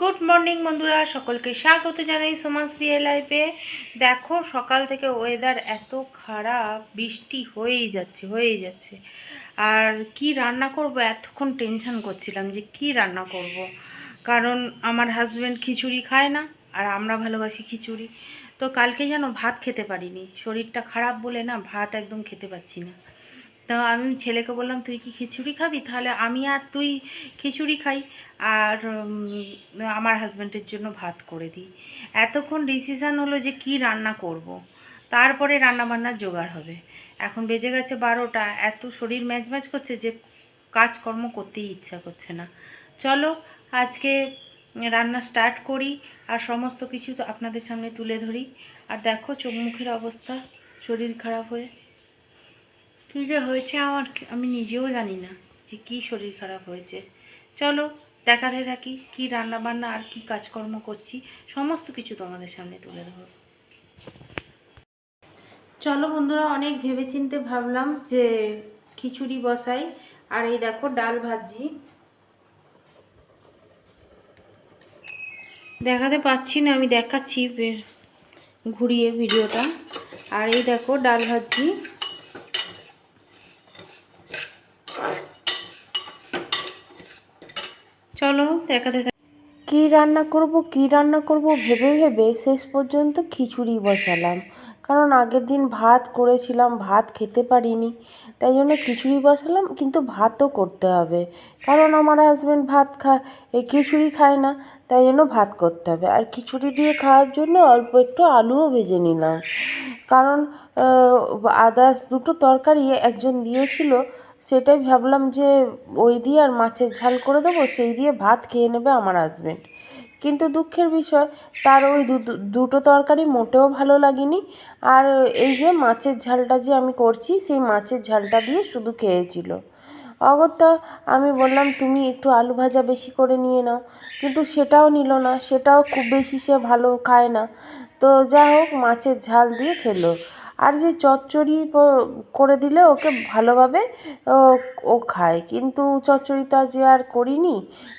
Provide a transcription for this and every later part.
Good morning বন্ধুরা। সকলকে স্বাগত জানাই সোমাশ্রী লাইফে। দেখো, সকাল থেকে ওয়েদার এত খারাপ, বৃষ্টি হয়েই যাচ্ছে হয়েই যাচ্ছে। আর কি রান্না করব? এতক্ষণ টেনশন করছিলাম যে কি রান্না করব। কারণ আমার হাজব্যান্ড খিচুড়ি খায় না, আর আমরা ভালোবাসি খিচুড়ি। তো কালকে যেন ভাত খেতে পারিনি। শরীরটা খারাপ বলে না, ভাত একদম খেতে পাচ্ছি না। তো আমি ছেলেকে বললাম, তুই কি খিচুড়ি খাবি? তাহলে আমি আর তুই খিচুড়ি খাই। আর আমার হাজব্যান্ডের জন্য ভাত করে দিই। এতক্ষণ ডিসিশান হলো যে কি রান্না করব। তারপরে রান্না বান্নার জোগাড় হবে। এখন বেজে গেছে বারোটা। এত শরীর ম্যাচ ম্যাচ করছে যে কাজকর্ম করতেই ইচ্ছা করছে না। চলো, আজকে রান্না স্টার্ট করি আর সমস্ত কিছু তো আপনাদের সামনে তুলে ধরি। আর দেখো চোখ মুখের অবস্থা, শরীর খারাপ হয়ে। কী যে হয়েছে আমার আমি নিজেও জানি না যে কী শরীর খারাপ হয়েছে। চলো, দেখাতে থাকি কি রান্না বান্না আর কি কাজকর্ম করছি। সমস্ত কিছু তোমাদের সামনে তুলে ধরো চলো বন্ধুরা, অনেক ভেবেচিন্তে ভাবলাম যে খিচুড়ি বসাই। আর এই দেখো ডাল ভাজি। দেখাতে পাচ্ছি না, আমি দেখাচ্ছি ঘুরিয়ে ভিডিওটা। আর এই দেখো ডাল ভাজি। চলো দেখাতে কি রান্না করব, কি রান্না করব ভেবে ভেবে শেষ পর্যন্ত খিচুড়ি বসালাম। কারণ আগের দিন ভাত করেছিলাম, ভাত খেতে পারিনি। তাই জন্য খিচুড়ি বসালাম, কিন্তু ভাতও করতে হবে। কারণ আমার হাজব্যান্ড ভাত খায় এই খিচুড়ি খায় না, তাই জন্য ভাত করতে হবে। আর খিচুড়ি দিয়ে খাওয়ার জন্য অল্প একটু আলুও ভেজে নিলাম। কারণ আদার্স দুটো তরকারি একজন দিয়েছিল সেটাই ভাবলাম যে ওই দিয়ে আর মাছের ঝাল করে দেবো, সেই দিয়ে ভাত খেয়ে নেবে আমার হাজব্যান্ড কিন্তু দুঃখের বিষয়, তার ওই দুটো তরকারি মোটেও ভালো লাগেনি। আর এই যে মাছের ঝালটা যে আমি করছি, সেই মাছের ঝালটা দিয়ে শুধু খেয়েছিল। অগত্যা, আমি বললাম, তুমি একটু আলু ভাজা বেশি করে নিয়ে নাও। কিন্তু সেটাও নিল না, সেটাও খুব বেশি সে ভালো খায় না। তো যা হোক, মাছের ঝাল দিয়ে খেলো। আর যে চচ্চড়ি করে দিলে ওকে ভালোভাবে, ও খায়। কিন্তু চচ্চড়িটা যে আর করিনি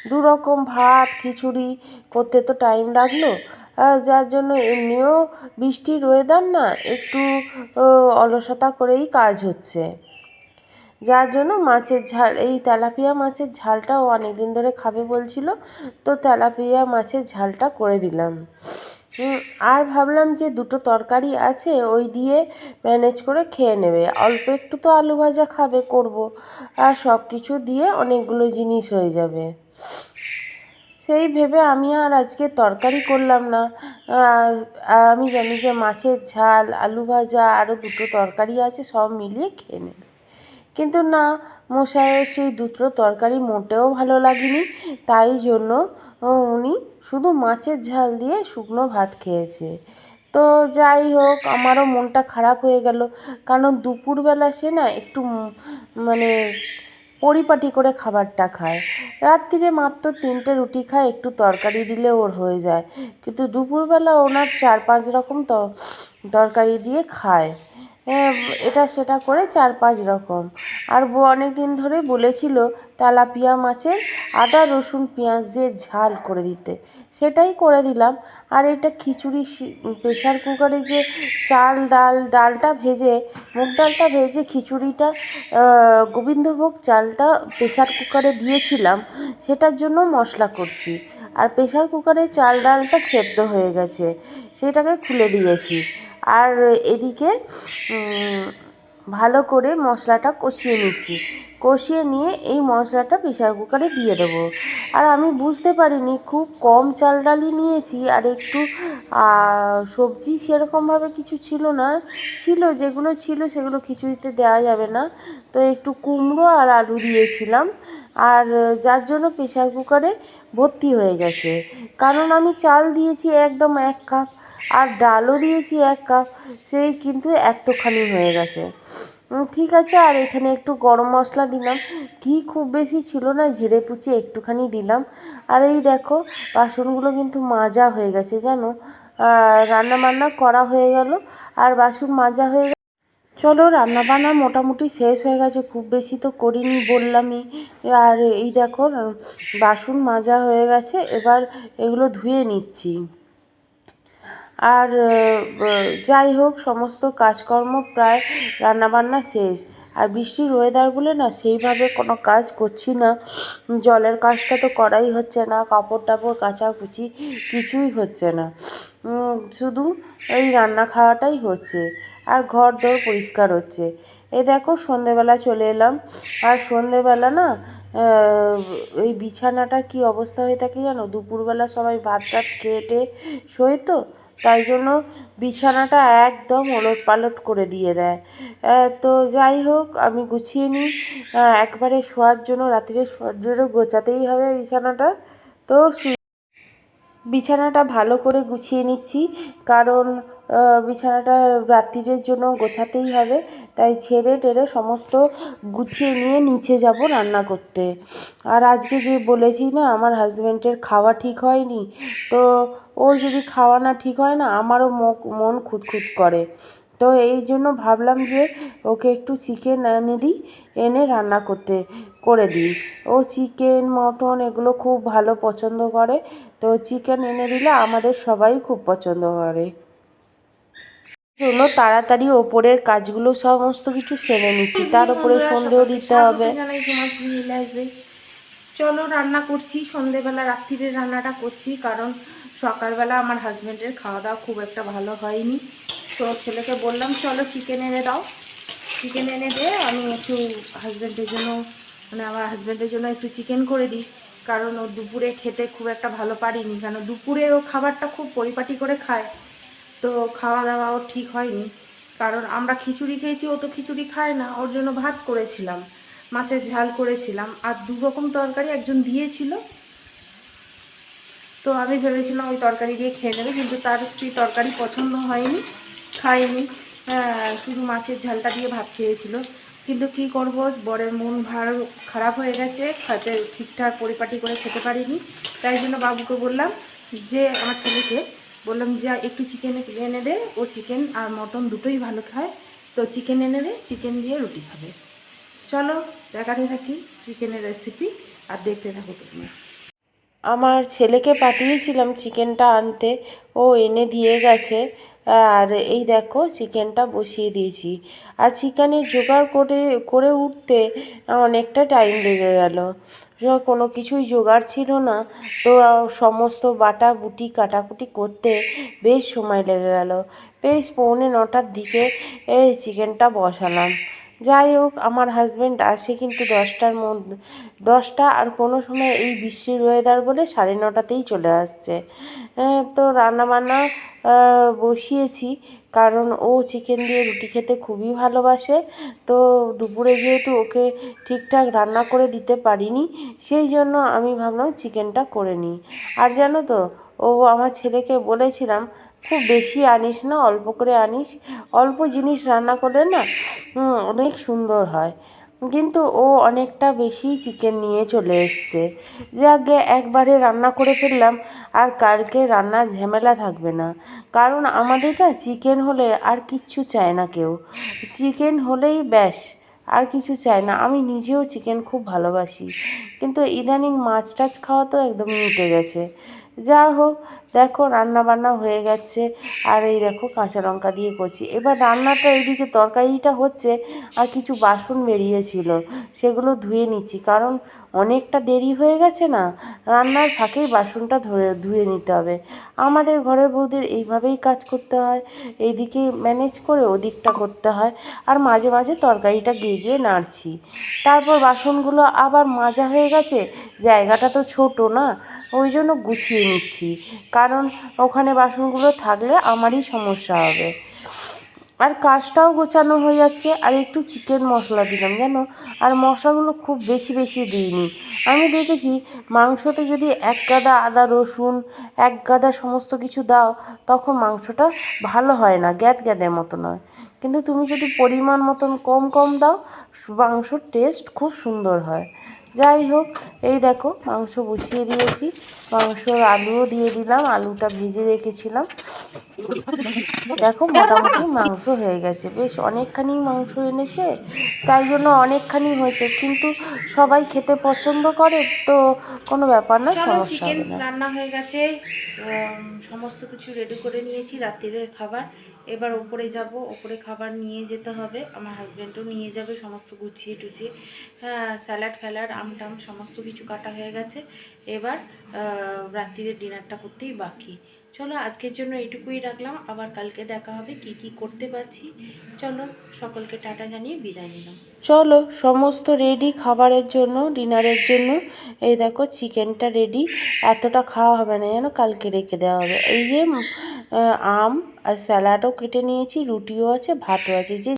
দু রকম ভাত, খিচুড়ি করতে তো টাইম লাগল। যার জন্য এমনিও বৃষ্টির ওয়েদার না, একটু অলসতা করেই কাজ হচ্ছে। যার জন্য মাছের ঝাল, এই তেলাপিয়া মাছের ঝালটাও অনেক দিন ধরে খাবে বলছিল, তো তেলাপিয়া মাছের ঝালটা করে দিলাম। আর ভাবলাম যে দুটো তরকারি আছে, ওই দিয়ে ম্যানেজ করে খেয়ে নেবে। অল্প একটু তো আলু ভাজা খাবে, করব। আর সব কিছু দিয়ে অনেকগুলো জিনিস হয়ে যাবে। সেই ভেবে আমি আর আজকে তরকারি করলাম না। আমি জানি যে মাছের ঝাল, আলু ভাজা, আরও দুটো তরকারি আছে, সব মিলিয়ে খেয়ে নেবে। কিন্তু না, মশাইয়ের সেই দুটো তরকারি মোটেও ভালো লাগেনি। তাই জন্য উনি শুধু মাছের ঝাল দিয়ে শুকনো ভাত খেয়েছে। তো যাই হোক, আমারও মনটা খারাপ হয়ে গেল। কারণ দুপুরবেলা সে না একটু মানে পরিপাটি করে খাবারটা খায়। রাত্রিরে মাত্র তিনটে রুটি খায়, একটু তরকারি দিলে ওর হয়ে যায়। কিন্তু দুপুরবেলা ওনার চার পাঁচ রকম তরকারি দিয়ে খায়। এটা সেটা করে চার পাঁচ রকম। আর বউ অনেক দিন ধরে বলেছিল তেলাপিয়া মাছের আদা, রসুন, পেঁয়াজ দিয়ে ঝাল করে দিতে। সেটাই করে দিলাম। আর এটা খিচুড়ি প্রেশার কুকারে যে চাল, ডাল, ডালটা ভেজে, মুগ ডালটা ভেজে খিচুড়িটা গোবিন্দভোগ চালটা প্রেশার কুকারে দিয়েছিলাম, সেটার জন্য মশলা করছি। আর প্রেশার কুকারে চাল, ডালটা সেদ্ধ হয়ে গেছে, সেটাকে খুলে দিয়েছি। আর এদিকে ভালো করে মশলাটা কষিয়ে নিচ্ছি। কষিয়ে নিয়ে এই মশলাটা প্রেশার কুকারে দিয়ে দেবো। আর আমি বুঝতে পারিনি, খুব কম চাল ডালই নিয়েছি আর একটু সবজি সেরকমভাবে কিছু ছিল না। ছিল, যেগুলো ছিল সেগুলো খিচুড়িতে দেওয়া যাবে না। তো একটু কুমড়ো আর আলু দিয়েছিলাম। আর যার জন্য প্রেশার কুকারে ভর্তি হয়ে গেছে। কারণ আমি চাল দিয়েছি একদম এক কাপ। আর ডালও দিয়েছি এক কাপ, সেই কিন্তু এতখানি হয়ে গেছে। ঠিক আছে, আর এখানে একটু গরম মশলা দিলাম। ঘি খুব বেশি ছিল না, ঝেড়ে পুচে একটুখানি দিলাম। আর এই দেখো, বাসনগুলো কিন্তু মাজা হয়ে গেছে, জানো? রান্না বান্না করা হয়ে গেল, আর বাসন মাজা হয়ে গেল চলো রান্না বান্না মোটামুটি শেষ হয়ে গেছে, খুব বেশি তো করিনি বললামই। আর এই দেখো, বাসন মাজা হয়ে গেছে, এবার এগুলো ধুয়ে নিচ্ছি। আর যাই হোক, সমস্ত কাজকর্ম প্রায় রান্নাবান্না শেষ। আর বৃষ্টির ওয়েদার বলে না, সেইভাবে কোনো কাজ করছি না। জলের কাজটা তো করাই হচ্ছে না কাপড় টাপড় কাচাকুচি কিছুই হচ্ছে না। শুধু এই রান্না খাওয়াটাই হচ্ছে। আর ঘর দোর পরিষ্কার হচ্ছে। এই দেখো, সন্ধেবেলা চলে এলাম। আর সন্ধেবেলা না এই বিছানাটা কি অবস্থা হয়ে থাকে জানো? দুপুরবেলা সবাই ভাত টাত খেয়ে টেয়ে শোয় তো? তাই জন্য বিছানাটা একদম ওলট পালট করে দিয়ে দেয়। তো যাই হোক, আমি গুছিয়ে নিই। একবারে শোয়ার জন্য রাত্রে শোয়ার জন্য গোছাতেই হবে বিছানাটা। তো বিছানাটা ভালো করে গুছিয়ে নিচ্ছি, কারণ বিছানাটা রাত্রিরের জন্য গোছাতেই হবে। তাই ছেড়ে টেড়ে সমস্ত গুছিয়ে নিয়ে নিচে যাব রান্না করতে। আর আজকে যে বলেছি না, আমার হাজব্যান্ডের খাওয়া ঠিক হয়নি, তো ওর যদি খাওয়া না ঠিক হয় না, আমারও মন খুঁতখুত করে। তো এই জন্য ভাবলাম যে ওকে একটু চিকেন এনে দিই, এনে রান্না করতে, করে দিই। ও চিকেন, মটন এগুলো খুব ভালো পছন্দ করে। তো চিকেন এনে দিলে আমাদের সবাই খুব পছন্দ করে। তাড়াতাড়ি ওপরের কাজগুলো সমস্ত কিছু সেরে নিচ্ছি। তার উপরে সন্ধেও দিতে হবে। চলো রান্না করছি, সন্ধেবেলা রাত্রিরের রান্নাটা করছি, কারণ সকালবেলা আমার হাজব্যান্ডের খাওয়া দাওয়া খুব একটা ভালো হয়নি। তো ছেলেকে বললাম, চলো চিকেন এনে দাও। চিকেন এনে দে আমি একটু হাজব্যান্ডের জন্য মানে আমার হাজব্যান্ডের জন্য একটু চিকেন করে দিই। কারণ ও দুপুরে খেতে খুব একটা ভালো পারিনি, কেন দুপুরে ও খাবারটা খুব পরিপাটি করে খায়। তো খাওয়া দাওয়াও ঠিক হয়নি। কারণ আমরা খিচুড়ি খেয়েছি, ও তো খিচুড়ি খায় না। ওর জন্য ভাত করেছিলাম, মাছের ঝাল করেছিলাম। আর দু রকম তরকারি একজন দিয়েছিল। তো আমি ভেবেছিলাম ওই তরকারি দিয়ে খেয়ে নেবে কিন্তু তার সেই তরকারি পছন্দ হয়নি খায়নি। হ্যাঁ, শুধু মাছের ঝালটা দিয়ে ভাত খেয়েছিল। কিন্তু কি করব বরের মন ভার খারাপ হয়ে গেছে খেতে ঠিকঠাক পরিপাটি করে খেতে পারিনি। তাই জন্য বাবুকে বললাম যে আমার ছেলেকে বললাম যা একটু চিকেন এনে দে ও চিকেন আর মটন দুটোই ভালো খায়। তো চিকেন এনে দে চিকেন দিয়ে রুটি খাবে। চলো দেখাতে থাকি চিকেনের রেসিপি আর দেখতে থাকো তুমি আমার ছেলেকে পাঠিয়েছিলাম চিকেনটা আনতে। ও এনে দিয়ে গেছে। আর এই দেখো চিকেনটা বসিয়ে দিয়েছি। আর চিকেনের জোগাড় করে করে উঠতে অনেকটা টাইম লেগে গেল। কোনো কিছুই জোগাড় ছিল না। তো সমস্ত বাটা বুটি কাটাকুটি করতে বেশ সময় লেগে গেল। বেশ পৌনে নটার দিকে এই চিকেনটা বসালাম। যাই হোক, আমার হাজব্যান্ড আসে কিন্তু দশটার মধ্যে। দশটা আর কোনো সময় এই বৃষ্টির ওয়েদার বলে সাড়ে নটাতেই চলে আসছে। তো রান্নাবান্না বসিয়েছি। কারণ ও চিকেন দিয়ে রুটি খেতে খুবই ভালোবাসে। তো দুপুরে যেহেতু ওকে ঠিকঠাক রান্না করে দিতে পারিনি, সেই জন্য আমি ভাবলাম চিকেনটা করে নিই। আর জানো তো ও আমার ছেলেকে বলেছিলাম, খুব বেশি আনিস না, অল্প করে আনিস। অল্প জিনিস রান্না করলে না অনেক সুন্দর হয়। কিন্তু ও অনেকটা বেশি চিকেন নিয়ে চলে এসছে। যে আগে একবারে রান্না করে ফেললাম, আর কালকে রান্নার ঝামেলা থাকবে না। কারণ আমাদের না চিকেন হলে আর কিচ্ছু চায় না কেউ। চিকেন হলেই ব্যাস, আর কিছু চায় না। আমি নিজেও চিকেন খুব ভালোবাসি। কিন্তু ইদানিং মাছ টাছ খাওয়া তো একদমই উঠে গেছে। যা হোক, দেখো রান্না বান্না হয়ে গেছে। আর এই দেখো কাঁচা লঙ্কা দিয়ে করছি। এবার রান্নাটা এইদিকে তরকারিটা হচ্ছে আর কিছু বাসন বেরিয়েছিল, সেগুলো ধুয়ে নিচ্ছি। কারণ অনেকটা দেরি হয়ে গেছে না, রান্নার ফাঁকেই বাসনটা ধরে, ধুয়ে নিতে হবে। আমাদের ঘরের বউদের এইভাবেই কাজ করতে হয়, এইদিকে ম্যানেজ করে ওদিকটা করতে হয়। আর মাঝে মাঝে তরকারিটা গিয়ে গিয়ে নাড়ছি। তারপর বাসনগুলো আবার মাজা হয়ে গেছে, জায়গাটা তো ছোটো না ওই জন্য গুছিয়ে নিচ্ছি। কারণ ওখানে বাসনগুলো থাকলে আমারই সমস্যা হবে। আর কাজটাও গোছানো হয়ে যাচ্ছে, আর একটু চিকেন মশলা দিলাম, জানো? আর মশলাগুলো খুব বেশি বেশি দিইনি। আমি দেখেছি মাংসতে যদি এক গাদা আদা রসুন, এক গাদা সমস্ত কিছু দাও, তখন মাংসটা ভালো হয় না, গ্যাদ গ্যাদের মতো নয়। কিন্তু তুমি যদি পরিমাণ মতন কম কম দাও, মাংসর টেস্ট খুব সুন্দর হয়। যাই হোক এই দেখো মাংস বসিয়ে দিয়েছি। মাংস আলুও দিয়ে দিলাম আলুটা ভেজে রেখেছিলাম। দেখো মোটামুটি মাংস হয়ে গেছে। বেশ অনেকখানি মাংস এনেছে তাই জন্য অনেকখানি হয়েছে। কিন্তু সবাই খেতে পছন্দ করে তো কোনো ব্যাপার না সমস্যা হবে না। রান্না হয়ে গেছে। সমস্ত কিছু রেডি করে নিয়েছি রাত্রিরের খাবার। এবার ওপরে যাব, ওপরে খাবার নিয়ে যেতে হবে। আমার হাজব্যান্ডও নিয়ে যাবে, সমস্ত গুছিয়ে টুছিয়ে। হ্যাঁ স্যালাড ফ্যালাড, আম টাম, সমস্ত কিছু কাটা হয়ে গেছে। এবার রাত্রিরে ডিনারটা করতেই বাকি। চলো আজকের জন্য এটুকুই রাখলাম। আবার কালকে দেখা হবে কি কি করতে পারছি। চলো সকলকে টাটা জানিয়ে বিদায় নিলাম। চলো সমস্ত রেডি খাবারের জন্য, ডিনারের জন্য। এই দেখো চিকেনটা রেডি এতটা খাওয়া হবে না যেন কালকে রেখে দেওয়া হবে। এই যে আম আর স্যালাডও কেটে নিয়েছি, রুটিও আছে, ভাতও আছে। যে